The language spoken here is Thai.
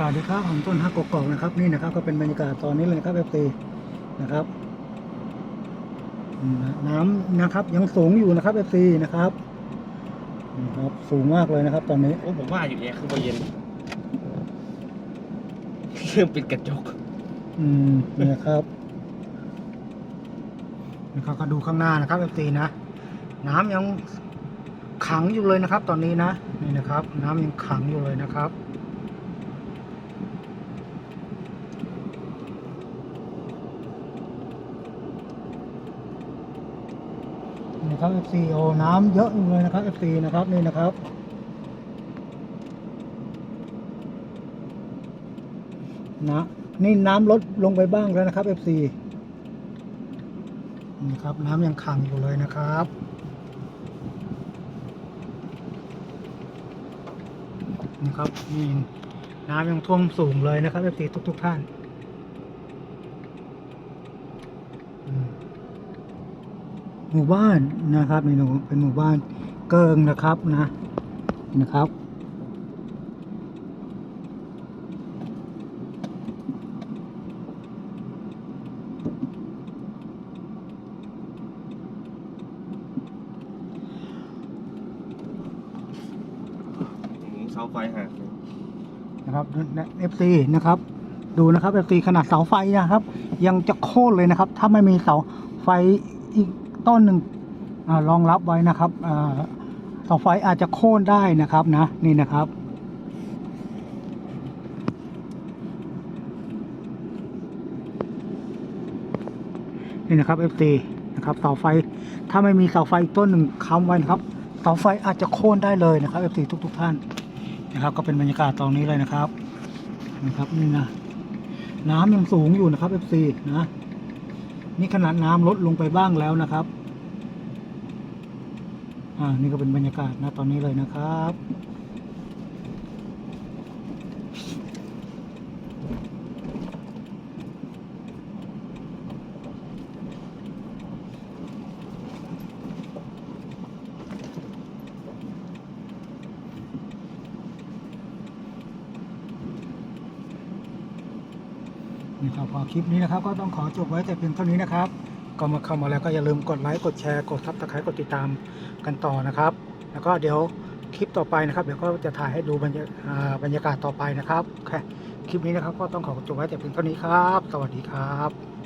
สวัสดีครับผมต้นฮักกกอกนะครับ นี่นะครับ ก็เป็นบรรยากาศตอนนี้เลยนะครับเอฟซีนะครับอืมน้ำนะครับ ยังสูงอยู่นะครับเอฟซีนะครับนะครับสูงมากเลยนะครับ ตอนนี้โอ้ผมว่าอยู่เนี่ยคือโมเย็นเริ่มเป็นกระจก อืมนี่นะครับนะครับก็ดูข้างหน้านะครับเอฟซีนะน้ำยังขังอยู่เลยนะครับ ตอนนี้นะนี่นะครับ น้ำยังขังอยู่เลยนะครับ นะครับ FC โอน้ำเยอะเลยนะครับ FC นะครับนี่นะครับนะนี่น้ำลดลงไปบ้างแล้วนะครับ FC นี่ครับน้ำยังขังอยู่เลยนะครับนี่ครับนี่น้ำยังท่วมสูงเลยนะครับ FC ทุกทุกๆท่านอืม หมู่บ้านนะครับนี่หนูเป็นหมู่บ้านเกิงนะครับนะนะครับเสาไฟหักเลยนะครับเอฟซีนะครับ ดูนะครับเอฟซีขนาดเสาไฟนะครับ ยังจะโค่นเลยนะครับ ถ้าไม่มีเสาไฟอีก ต้นหนึ่งอรองรับไว้นะครับเสาไฟอาจจะโค่นได้นะครับนะนี่นะครับนี่นะครับ FC นะครับเสาไฟถ้าไม่มีเสาไฟต้นหนึ่งค้ำไว้นะครับเสาไฟอาจจะโค่นได้เลยนะครับ FC ทุกๆท่านนะครับ ก็เป็นบรรยากาศตรงนี้เลยนะครับนะครับนี่นะน้ำยังสูงอยู่นะครับ FC นะ นี่ขนาดน้ำลดลงไปบ้างแล้วนะครับ อ่า นี่ก็เป็นบรรยากาศนะตอนนี้เลยนะครับ นี่ครับพอคลิปนี้นะครับ ก็ต้องขอจบไว้แต่เพียงเท่านี้นะครับ ก็มาเข้ามาแล้วก็อย่าลืมกดไลค์กดแชร์กดทับสไคร้กดติดตามกันต่อนะครับ แล้วก็เดี๋ยวคลิปต่อไปนะครับ เดี๋ยวก็จะถ่ายให้ดูบรรยาบรรยากาศต่อไปนะครับคลิปนี้นะครับ ก็ต้องขอจบไว้แต่เพียงเท่านี้ครับ สวัสดีครับ